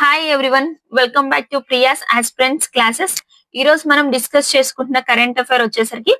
Hi everyone welcome back to Priya's aspirants classes ఈ రోజు మనం డిస్కస్ చేసుకుంటున్న కరెంట్ అఫైర్ వచ్చేసరికి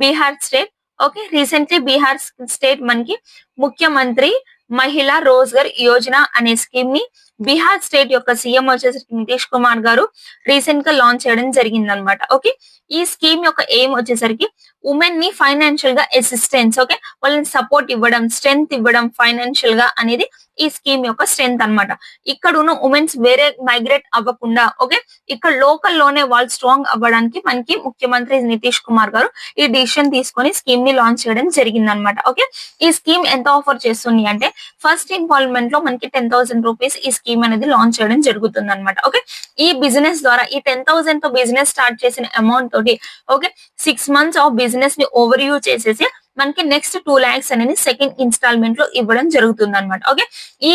Bihar state okay recently Bihar state మనకి ముఖ్యమంత్రి మహిళా రోజ్గర్ యోజన అనే స్కీమ్ని బీహార్ స్టేట్ యొక్క సీఎం వచ్చేసరికి నితీష్ కుమార్ గారు రీసెంట్గా లాంచ్ చేయడం జరిగింది అనమాట ఓకే ఈ స్కీమ్ యొక్క ఎయిమ్ వచ్చేసరికి ఉమెన్ని ఫైనాన్షియల్గా అసిస్టెన్స్ ఓకే వాళ్ళని సపోర్ట్ ఇవ్వడం స్ట్రెంగ్త్ ఇవ్వడం ఫైనాన్షియల్గా అనేది ఈ స్కీమ్ యొక్క స్ట్రెంగ్త్ అన్నమాట. ఇక్కడ ఉన్న ఉమెన్స్ వేరే మైగ్రేట్ అవ్వకుండా ఓకే ఇక్కడ లోకల్లోనే వాళ్ళు స్ట్రాంగ్ అవ్వడానికి మనకి ముఖ్యమంత్రి నితీష్ కుమార్ గారు ఈ డిసిషన్ తీసుకొని స్కీమ్ని లాంచ్ చేయడం జరిగింది అనమాట ఓకే ఈ స్కీమ్ ఎంత ఆఫర్ చేస్తుంది అంటే ఫస్ట్ ఇన్వాల్వ్మెంట్లో మనకి టెన్ థౌసండ్ రూపీస్ ఈ స్కీమ్ అనేది లాంచ్ చేయడం జరుగుతుంది అనమాట ఓకే ఈ బిజినెస్ ద్వారా ఈ టెన్ థౌసండ్తో బిజినెస్ స్టార్ట్ చేసిన అమౌంట్ తోటి ఓకే సిక్స్ మంత్స్ ఆఫ్ బిజినెస్ని ఓవర్ యూ చేసేసి మనకి నెక్స్ట్ టూ ల్యాక్స్ అనేది సెకండ్ ఇన్స్టాల్మెంట్లో ఇవ్వడం జరుగుతుంది అనమాట ఓకే ఈ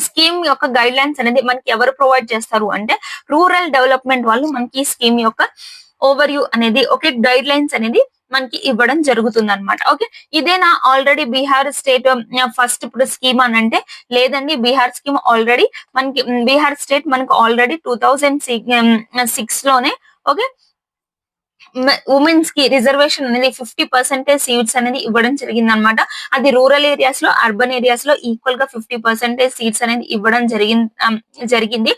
స్కీమ్ యొక్క గైడ్ లైన్స్ అనేది మనకి ఎవరు ప్రొవైడ్ చేస్తారు అంటే రూరల్ డెవలప్మెంట్ వాళ్ళు మనకి ఈ స్కీమ్ యొక్క ఓవర్ యూ అనేది ఓకే గైడ్ లైన్స్ అనేది మనకి ఇవ్వడం జరుగుతుంది అనమాట ఓకే ఇదేనా ఆల్రెడీ బీహార్ స్టేట్ ఫస్ట్ ఇప్పుడు స్కీమ్ అని అంటే లేదండి బీహార్ స్కీమ్ ఆల్రెడీ మనకి బీహార్ స్టేట్ మనకి ఆల్రెడీ టూ థౌజండ్ సిక్స్లోనే ఓకే ఉమెన్స్కి రిజర్వేషన్ అనేది ఫిఫ్టీ పర్సెంటేజ్ సీట్స్ అనేది ఇవ్వడం జరిగింది అనమాట అది రూరల్ ఏరియాస్లో అర్బన్ ఏరియాస్లో ఈక్వల్గా ఫిఫ్టీ పర్సెంటేజ్ సీట్స్ అనేది ఇవ్వడం జరిగింది జరిగింది.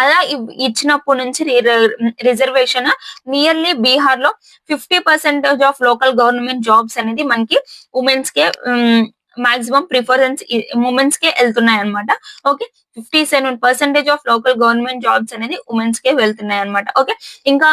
అలా ఇచ్చినప్పటి నుంచి రిజర్వేషన్ నియర్లీ బీహార్లో fifty percentage of local government jobs అనేది మనకి ఉమెన్స్ కే మాక్సిమం ప్రిఫరెన్స్ ఉమెన్స్ కే వెళ్తున్నాయి అనమాట okay? Fifty seven percentage of local government jobs అనేది ఉమెన్స్ కే వెళ్తున్నాయి అనమాట ఓకే? ఇంకా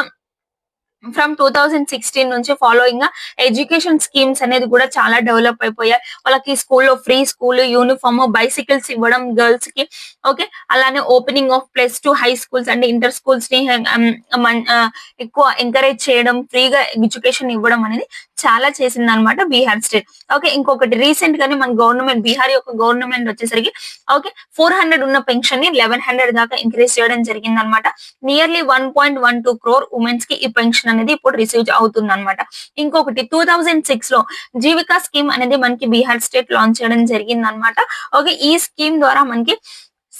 ఫ్రమ్ టూ థౌజండ్ సిక్స్టీన్ నుంచి ఫాలోయింగ్గా ఎడ్యుకేషన్ స్కీమ్స్ అనేది కూడా చాలా డెవలప్ అయిపోయాయి. వాళ్ళకి స్కూల్లో ఫ్రీ స్కూల్ యూనిఫామ్ బైసికల్స్ ఇవ్వడం గర్ల్స్కి ఓకే అలానే opening of plus two high schools అంటే ఇంటర్ స్కూల్స్ని um, um, uh, ఎక్కువ ఎంకరేజ్ చేయడం ఫ్రీగా ఎడ్యుకేషన్ ఇవ్వడం అనేది చాలా చేసింది అనమాట బీహార్ స్టేట్ ఓకే ఇంకొకటి రీసెంట్ గానే మన గవర్నమెంట్ బీహార్ యొక్క గవర్నమెంట్ వచ్చేసరికి ఓకే ఫోర్ హండ్రెడ్ ఉన్న పెన్షన్ని లెవెన్ హండ్రెడ్ దాకా ఇంక్రీజ్ చేయడం జరిగింది అనమాట nearly one point one two crore ఉమెన్స్కి ఈ పెన్షన్ అనేది ఇప్పుడు రిసీవ్ అవుతుంది అనమాట ఇంకొకటి టూ థౌజండ్ సిక్స్లో జీవికా స్కీమ్ అనేది మనకి బీహార్ స్టేట్ లాంచ్ చేయడం జరిగింది అనమాట ఓకే ఈ స్కీమ్ ద్వారా మనకి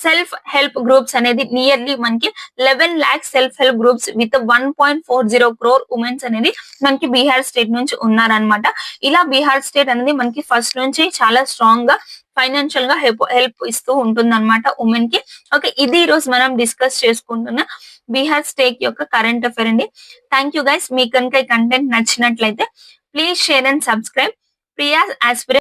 సెల్ఫ్ హెల్ప్ గ్రూప్స్ అనేది నియర్లీ మనకి eleven lakhs self help groups with one point four zero crore womens అనేది మనకి బీహార్ స్టేట్ నుంచి ఉన్నారనమాట ఇలా బీహార్ స్టేట్ అనేది మనకి ఫస్ట్ నుంచి చాలా స్ట్రాంగ్గా ఫైనాన్షియల్గా హెల్ప్ హెల్ప్ ఇస్తూ ఉంటుంది అనమాట ఉమెన్కి. ఓకే ఇది ఈ రోజు మనం డిస్కస్ చేసుకుంటున్న బీహార్ స్టేట్ యొక్క కరెంట్ అఫేర్ అండి. థ్యాంక్ యూ గైస్ మీకు కనుక ఈ కంటెంట్ నచ్చినట్లయితే please share and subscribe Priya aspirant